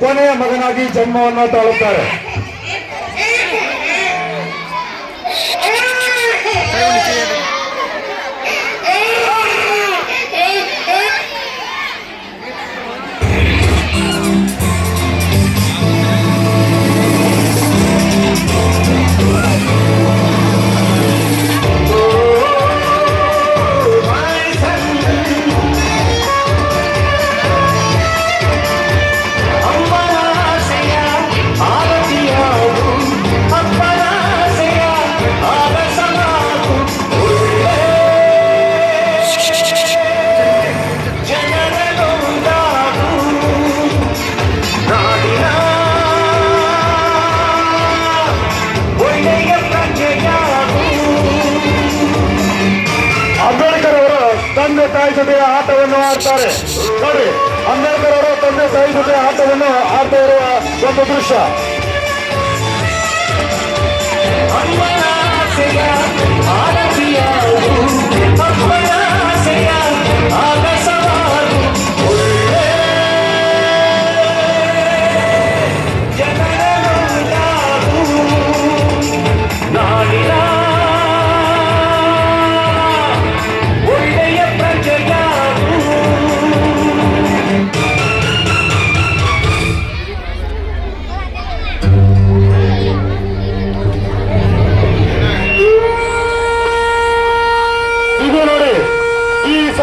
ಕೊನೆಯ ಮಗನಾಗಿ ಜನ್ಮವನ್ನು ತಾಳುತ್ತಾರೆ ತಾಯಿ ಜೊತೆ ಆಟವನ್ನು ಆಡ್ತಾರೆ. ನೋಡಿ, ಅಂಬೇಡ್ಕರ್ ಅವರು ತಂದೆ ತಾಯಿ ಜೊತೆ ಆಟವನ್ನು ಆಡ್ತಾ ಇರುವ ಒಂದು ದೃಶ್ಯ.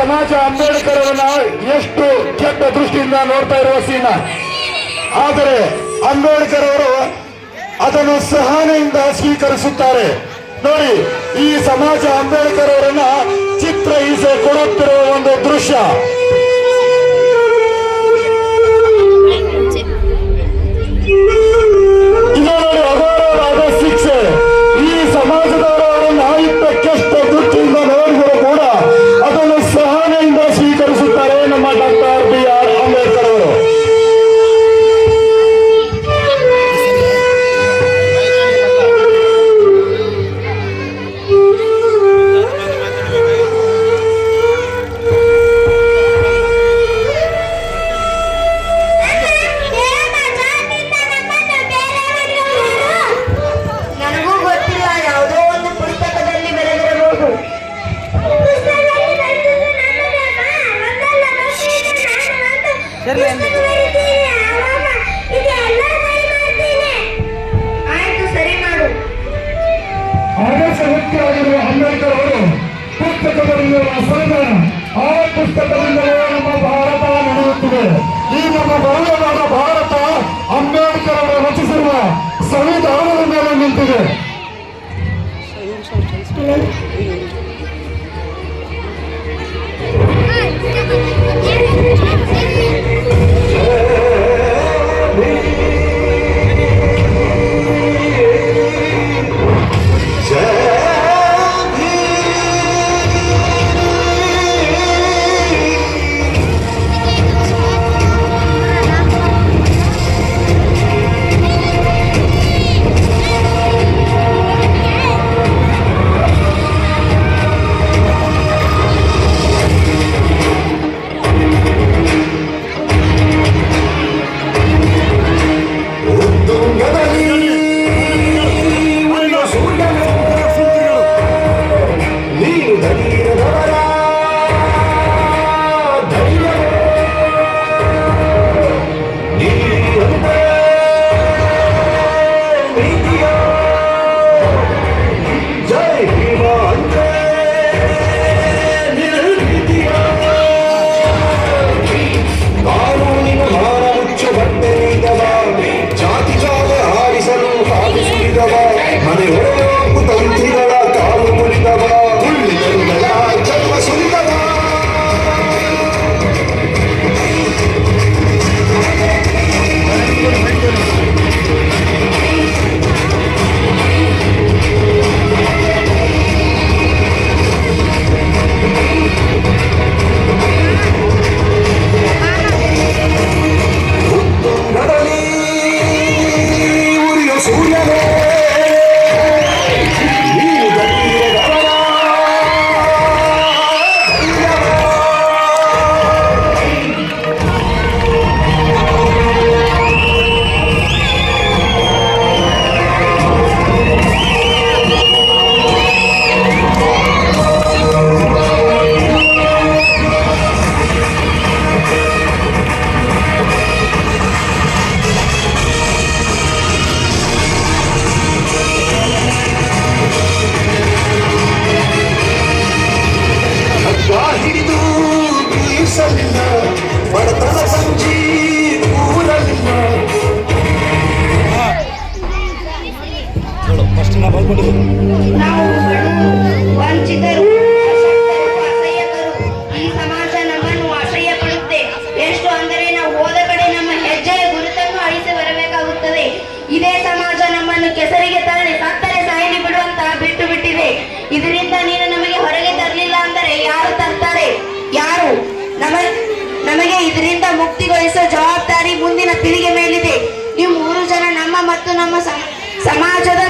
ಸಮಾಜ ಅಂಬೇಡ್ಕರ್ ಅವರನ್ನ ಎಷ್ಟು ಕೆಟ್ಟ ದೃಷ್ಟಿಯಿಂದ ನೋಡ್ತಾ ಇರುವ ಸೀನ. ಆದರೆ ಅಂಬೇಡ್ಕರ್ ಅವರು ಅದನ್ನು ಸಹನೆಯಿಂದ ಸ್ವೀಕರಿಸುತ್ತಾರೆ. ನೋಡಿ, ಈ ಸಮಾಜ ಅಂಬೇಡ್ಕರ್ ಅವರನ್ನ ಚಿತ್ರ ಈಸೆ ಕೊಡುತ್ತಿರುವ ಒಂದು ದೃಶ್ಯ. ಸಂವಿಧಾನ ಆ ಪುಸ್ತಕದಿಂದಲೇ ನಮ್ಮ ಭಾರತ ನಡೆಯುತ್ತಿದೆ. ಈ ನಮ್ಮ ಭವ್ಯವಾದ ಭಾರತ Hey. ನಾವು ಬಡವರು, ವಂಚಿತರು ಈ ಸಮಾಜ ನಮ್ಮನ್ನು ಅಸಹ್ಯ ಪಡುತ್ತೆ ಎಷ್ಟು ಅಂದರೆ ನಾವು ಹೋದ ಕಡೆ ನಮ್ಮ ಹೆಜ್ಜೆಯ ಗುರುತನ್ನು ಅಳಿಸಿ ಬರಬೇಕಾಗುತ್ತದೆ ಇದೇ ಸಮಾಜ ನಮ್ಮನ್ನು ಕೆಸರಿಗೆ ತರಲಿ ಸತ್ತರೆ ಸಾಯಲಿ ಬಿಡುವಂತ ಬಿಟ್ಟು ಬಿಟ್ಟಿದೆ ಇದರಿಂದ ನೀನು ನಮಗೆ ಹೊರಗೆ ತರಲಿಲ್ಲ ಅಂದರೆ ಯಾರು ತರ್ತಾರೆ ಯಾರು ನಮ ನಮಗೆ ಇದರಿಂದ ಮುಕ್ತಿಗೊಳಿಸುವ ಜವಾಬ್ದಾರಿ ಮುಂದಿನ ಪೀಳಿಗೆ ಮೇಲಿದೆ. ನೀವು ಮೂರು ಜನ ನಮ್ಮ ಮತ್ತು ನಮ್ಮ ಸಮಾಜದ